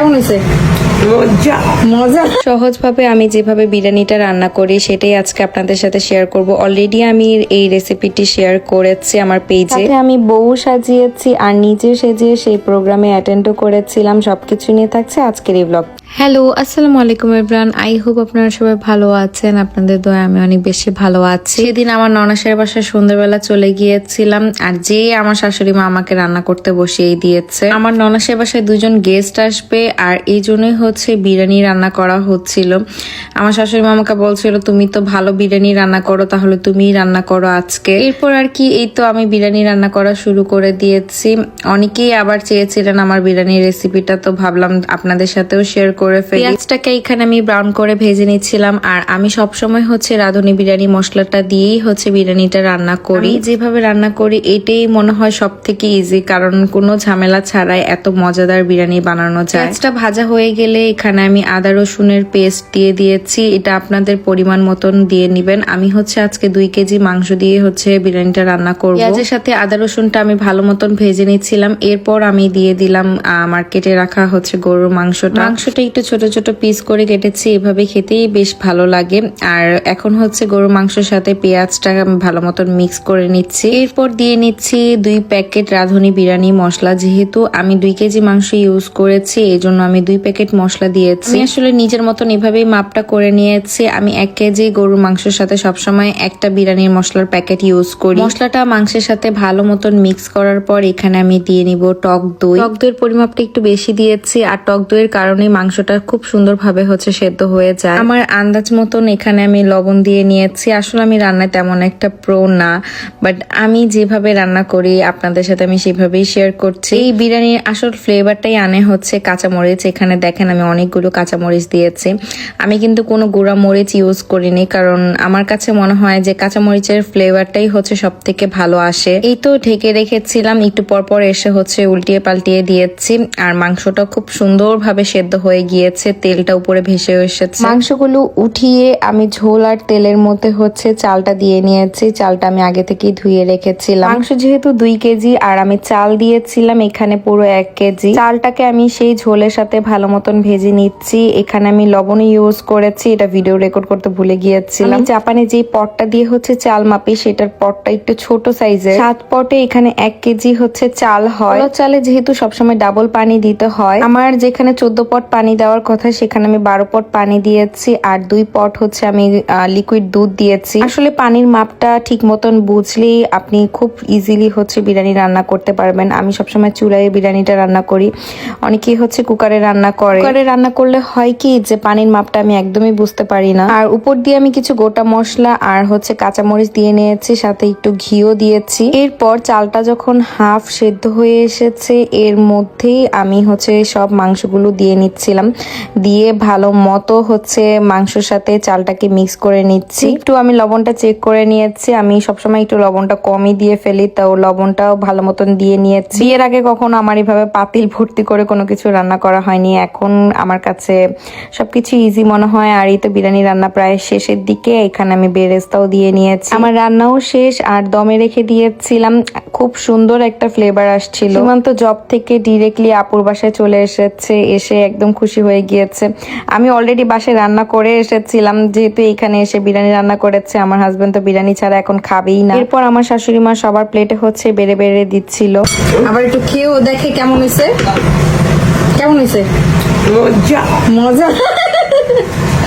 কেমন হয়েছে মজা মজা। সহজভাবে আমি যেভাবে বিরিয়ানিটা রান্না করি সেটাই আজকে আপনাদের সাথে শেয়ার করব। অলরেডি আমি এই রেসিপিটি শেয়ার করেছি আমার পেজে আমি বউ সাজিয়েছি আর নিজে সেজিয়ে সেই প্রোগ্রামে অ্যাটেন্ডও করেছিলাম। সবকিছু নিয়ে থাকছে আজকের এই ব্লগ হ্যালো আসসালামু আলাইকুম এভরান আই হোপ আপনারা সবাই ভালো আছেন। আপনাদের দয়া আমি অনেক বেশি ভালো আছি। সেদিন আমার ননাসের বাসায় সন্ধ্যাবেলা চলে গিয়েছিলাম আর যে আমার শাশুড়ি মা আমাকে রান্না করতে বসিয়ে দিয়েছে। আমার ননাসের বাসায় দুজন গেস্ট আসবে আর এই জন্যই হচ্ছে বিরিয়ানি রান্না করা হচ্ছিল। আমার শাশুড়ি মা আমাকে বলছিল, তুমি তো ভালো বিরিয়ানি রান্না করো, তাহলে তুমিই রান্না করো আজকে। এরপর আর কি, এই তো আমি বিরিয়ানি রান্না করা শুরু করে দিয়েছি। অনেকেই আবার চেয়েছিলেন আমার বিরিয়ানির রেসিপিটা, তো ভাবলাম আপনাদের সাথেও শেয়ার করে ফেলি। পেঁয়াজটাকে এখানে আমি ব্রাউন করে ভেজে নিচ্ছিলাম, আর আমি সব সময় হচ্ছে রাঁধুনি বিরিয়ানি মশলাটা দিয়েই হচ্ছে বিরিয়ানিটা রান্না করি। যেভাবে রান্না করি, এটাই মনে হয় সব থেকে ইজি কারণ কোনো ঝামেলা ছাড়াই এত মজাদার বিরিয়ানি বানানো যায়। পেঁয়াজটা ভাজা হয়ে গেলে এখানে আমি আদা রসুনের পেস্ট দিয়ে দিয়েছি। এটা আপনাদের পরিমাণ মতন দিয়ে নিবেন। আমি হচ্ছে আজকে দুই কেজি মাংস দিয়ে হচ্ছে বিরিয়ানিটা রান্না করব। পেঁয়াজের সাথে আদা রসুনটা আমি ভালো মতন ভেজে নিচ্ছিলাম। এরপর আমি দিয়ে দিলাম মার্কেটে রাখা হচ্ছে গরুর মাংসটা। মাংসটা একটু ছোট ছোট পিস করে কেটেছি। এভাবে খেতেই বেশ ভালো লাগে। আর এখন হচ্ছে গরুর মাংসের সাথে পেঁয়াজটা আমি ভালো মতন মিক্স করে নিচ্ছি। এরপর দিয়ে নিচ্ছি দুই প্যাকেট রাঁধুনি বিরিয়ানি মশলা। যেহেতু আমি দুই কেজি মাংস ইউজ করেছি এই জন্য আমি দুই প্যাকেট মশলা দিয়েছি। আমি আসলে নিজের মতন এভাবেই মাপটা করে নিয়েছি। আমি এক কেজি গরুর মাংসের সাথে সবসময় একটা বিরিয়ানির মশলার প্যাকেট ইউজ করি। মশলাটা মাংসের সাথে ভালো মতন মিক্স করার পর এখানে আমি দিয়ে নিব টক দই। টক দইয়ের পরিমাপটা একটু বেশি দিয়েছি আর টক দইয়ের কারণে মাংসটা খুব সুন্দরভাবে হচ্ছে সেদ্ধ হয়ে যায়। আমার আন্দাজ মতন এখানে আমি লবণ দিয়ে নিয়েছি। আসলে আমি রান্নায় তেমন একটা প্রো না বাট আমি যেভাবে রান্না করি, আপনাদের সাথে আমি সেভাবেই শেয়ার করছি। এই বিরিয়ানির আসল ফ্লেভারটাই আনে হচ্ছে কাঁচামরিচ। এখানে দেখেন আমি অনেকগুলো কাঁচামরিচ দিয়েছি। আমি কিন্তু কোনো গুঁড়া মরিচ ইউজ করিনি কারণ আমার কাছে মনে হয় যে কাঁচামরিচের ফ্লেভারটাই হচ্ছে সব থেকে ভালো আসে। এই তো ঢেকে রেখেছিলাম একটু পর পর এসে হচ্ছে উল্টিয়ে পাল্টিয়ে দিয়েছি। আর মাংসটা খুব সুন্দরভাবে সেদ্ধ হয়ে গিয়েছে তেলটা উপরে ভেসে এসেছে। মাংসগুলো উঠিয়ে আমি ঝোল আর তেলের মধ্যে হচ্ছে চালটা দিয়ে নিয়েছি। চালটা আমি আগে থেকেই ধুয়ে রেখেছিলাম। মাংস যেহেতু দুই কেজি আর আমি চাল দিয়েছিলাম এখানে পুরো এক কেজি। চালটাকে আমি সেই ঝোলের সাথে ভালো মতন ভেজে নিচ্ছি। এখানে আমি লবণ ইউজ করেছি। এটা ভিডিও রেকর্ড করতে ভুলে গিয়েছিলাম। জাপানে যে পটটা দিয়ে হচ্ছে চাল মাপি সেটার পটটা একটু ছোট সাইজের সাত পটে এখানে এক কেজি হচ্ছে চাল হয়। চালে যেহেতু সবসময় ডাবল পানি দিতে হয় আমার যেখানে চোদ্দ পট পানি দেওয়ার কথা সেখানে আমি বারো পট পানি দিয়েছি আর দুই পট হচ্ছে আমি লিকুইড দুধ দিয়েছি। আসলে পানির মাপটা ঠিক মতন বুঝলেই আপনি খুব ইজিলি হচ্ছে বিরিয়ানি রান্না করতে পারবেন। আমি সবসময় চুলায় বিরিয়ানিটা রান্না করি। অনেকেই হচ্ছে কুকারে রান্না করে। কুকারে রান্না করলে হয় কি যে পানির মাপটা আমি একদমই বুঝতে পারি না। আর উপর দিয়ে আমি কিছু গোটা মশলা আর হচ্ছে কাঁচামরিচ দিয়ে নিয়েছি, সাথে একটু ঘিও দিয়েছি। এরপর চালটা যখন হাফ সেদ্ধ হয়ে এসেছে, এর মধ্যেই আমি হচ্ছে সব মাংসগুলো দিয়ে নিচ্ছিলাম। দিয়ে ভালো মতো হচ্ছে মাংসর সাথে চালটাকে মিক্স করে নিচ্ছি। একটু আমি লবণটা চেক করে নিয়েছি। আমি সবসময় একটু লবণটা কমই দিয়ে ফেলি, তো লবণটাও ভালো মতন দিয়ে নিয়েছি। এর আগে কখনো আমার এইভাবে পাতিল ভর্তি করে কোনো কিছু রান্না করা হয়নি। এখন আমার কাছে সবকিছু ইজি মনে হয়। আর এই তো বিরিয়ানি রান্না প্রায় শেষের দিকে এখানে আমি বেরেস্তাও দিয়ে নিয়েছি। আমার রান্নাও শেষ আর দমে রেখে দিয়েছিলাম খুব সুন্দর একটা ফ্লেভার আসছিল। সীমান্ত জব থেকে ডিরেক্টলি আপুর বাসায় চলে এসেছে এসে একদম খুশি হয়ে গিয়েছে। আমি অলরেডি বাসায় রান্না করে এসেছিলাম যেহেতু এখানে এসে বিরিয়ানি রান্না করেছে আমার হাজবেন্ড তো বিরিয়ানি ছাড়া এখন খাবেই না। এরপর আমার শাশুড়ি মা সবার প্লেটে হচ্ছে বেড়ে বেড়ে দিচ্ছিল। আবার একটু খেয়েও দেখে কেমন হয়েছে? কেমন হয়েছে? মজা মজা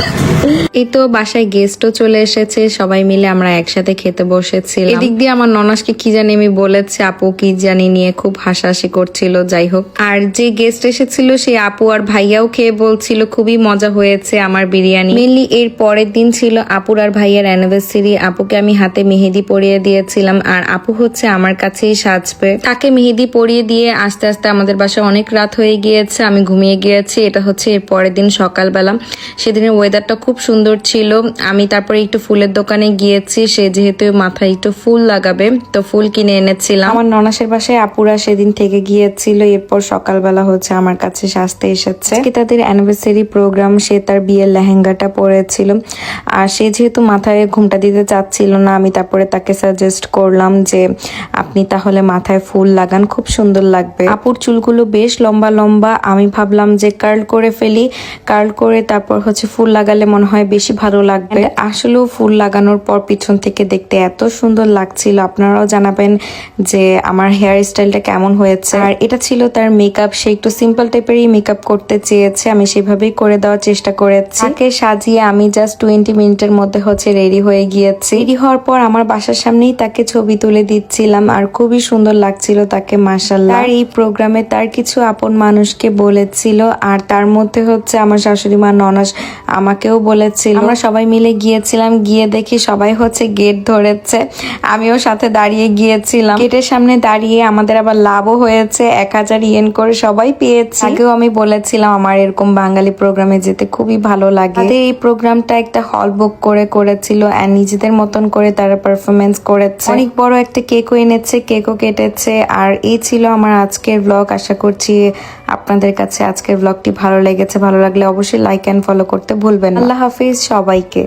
এই তো বাসায় গেস্টও চলে এসেছে, সবাই মিলে আমরা একসাথে খেতে বসেছিলাম। এদিক দিয়ে আমার ননাসকে কি জানি আমি বলেছে, আপু কি জানি নিয়ে খুব হাসাহাসি করছিল, যাই হোক। আর যে গেস্ট এসেছিল, সেই আপু আর ভাইয়াও খেয়ে বলছিল, খুবই মজা হয়েছে আমার বিরিয়ানি। মেনলি এর পরের দিন ছিল আপুর আর ভাইয়ার অ্যানিভার্সারি আপুকে আমি হাতে মেহেদি পরিয়ে দিয়েছিলাম, আর আপু হচ্ছে আমার কাছেই সাজবে। তাকে মেহেদি পরিয়ে দিয়ে আস্তে আস্তে আমাদের বাসায় অনেক রাত হয়ে গিয়েছে, আমি ঘুমিয়ে গিয়েছি, এটা হচ্ছে এর পরের দিন সকালবেলা। সেদিনের ওয়েদারটা খুব সুন্দর ছিল। আমি তারপরে একটু ফুলের দোকানে গিয়েছি, সে যেহেতু মাথায় একটু ফুল লাগাবে, তো ফুল কিনে এনেছিলাম। আমার ননাসের বাসায় আপুরা সেদিন থেকে গিয়েছিল, এরপর সকালবেলা হচ্ছে আমার কাছে সাজতে এসেছে। তাদের অ্যানিভার্সারি প্রোগ্রাম সে তার বিয়ের লেহেঙ্গাটা পরেছিল। আর সে যেহেতু মাথায় ঘুমটা দিতে চাচ্ছিল না, আমি তারপরে তাকে সাজেস্ট করলাম যে আপনি তাহলে মাথায় ফুল লাগান, খুব সুন্দর লাগবে। আপুর চুলগুলো বেশ লম্বা লম্বা, আমি ভাবলাম যে কার্ল করে ফেলি কার্ল করে তারপর হচ্ছে ফুল লাগালে মনে হয় বেশি ভালো লাগবে। আসলেও ফুল লাগানোর পর পিছন থেকে দেখতে এত সুন্দর লাগছিল। আপনারাও জানাবেন যে আমার হেয়ার স্টাইলটা কেমন হয়েছে। আর এটা ছিল তার মেকআপ সে একটু সিম্পল টাইপেরই মেকআপ করতে চেয়েছে। আমি সেভাবেই করে দেওয়ার চেষ্টা করেছি। তাকে সাজিয়ে আমি জাস্ট টোয়েন্টি মিনিটের মধ্যে হচ্ছে রেডি হয়ে গিয়েছি। রেডি হওয়ার পর আমার বাসার সামনেই তাকে ছবি তুলে দিচ্ছিলাম। আর খুবই সুন্দর লাগছিল তাকে মাসাল্লাহ আর এই প্রোগ্রামে তার কিছু আপন মানুষকে বলেছিল। আর তার মধ্যে হচ্ছে আমার শাশুড়ি মা ননাস আমাকেও বলেছিল। আমরা সবাই মিলে গিয়েছিলাম গিয়ে দেখি সবাই হচ্ছে গেট ধরেছে। আমিও সাথে দাঁড়িয়ে গিয়েছিলাম। গেটের সামনে দাঁড়িয়ে আমাদের আবার লাভও হয়েছে এক হাজার ইয়েন করে সবাই পেয়েছি। আগেও আমি বলেছিলাম আমার এরকম বাঙালি প্রোগ্রামে যেতে খুবই ভালো লাগে। এই প্রোগ্রামটা একটা হল বুক করে করেছিল আর নিজেদের মতন করে তারা পারফরমেন্স করেছে। অনেক বড় একটা কেকও এনেছে কেকও কেটেছে। আর এই ছিল আমার আজকের ব্লগ আশা করছি আপনাদের কাছে আজকের ব্লগটি ভালো লেগেছে। ভালো লাগলে অবশ্যই লাইক অ্যান্ড ফলো করতে ভুলবেন। আল্লাহ হাফিজ সবাইকে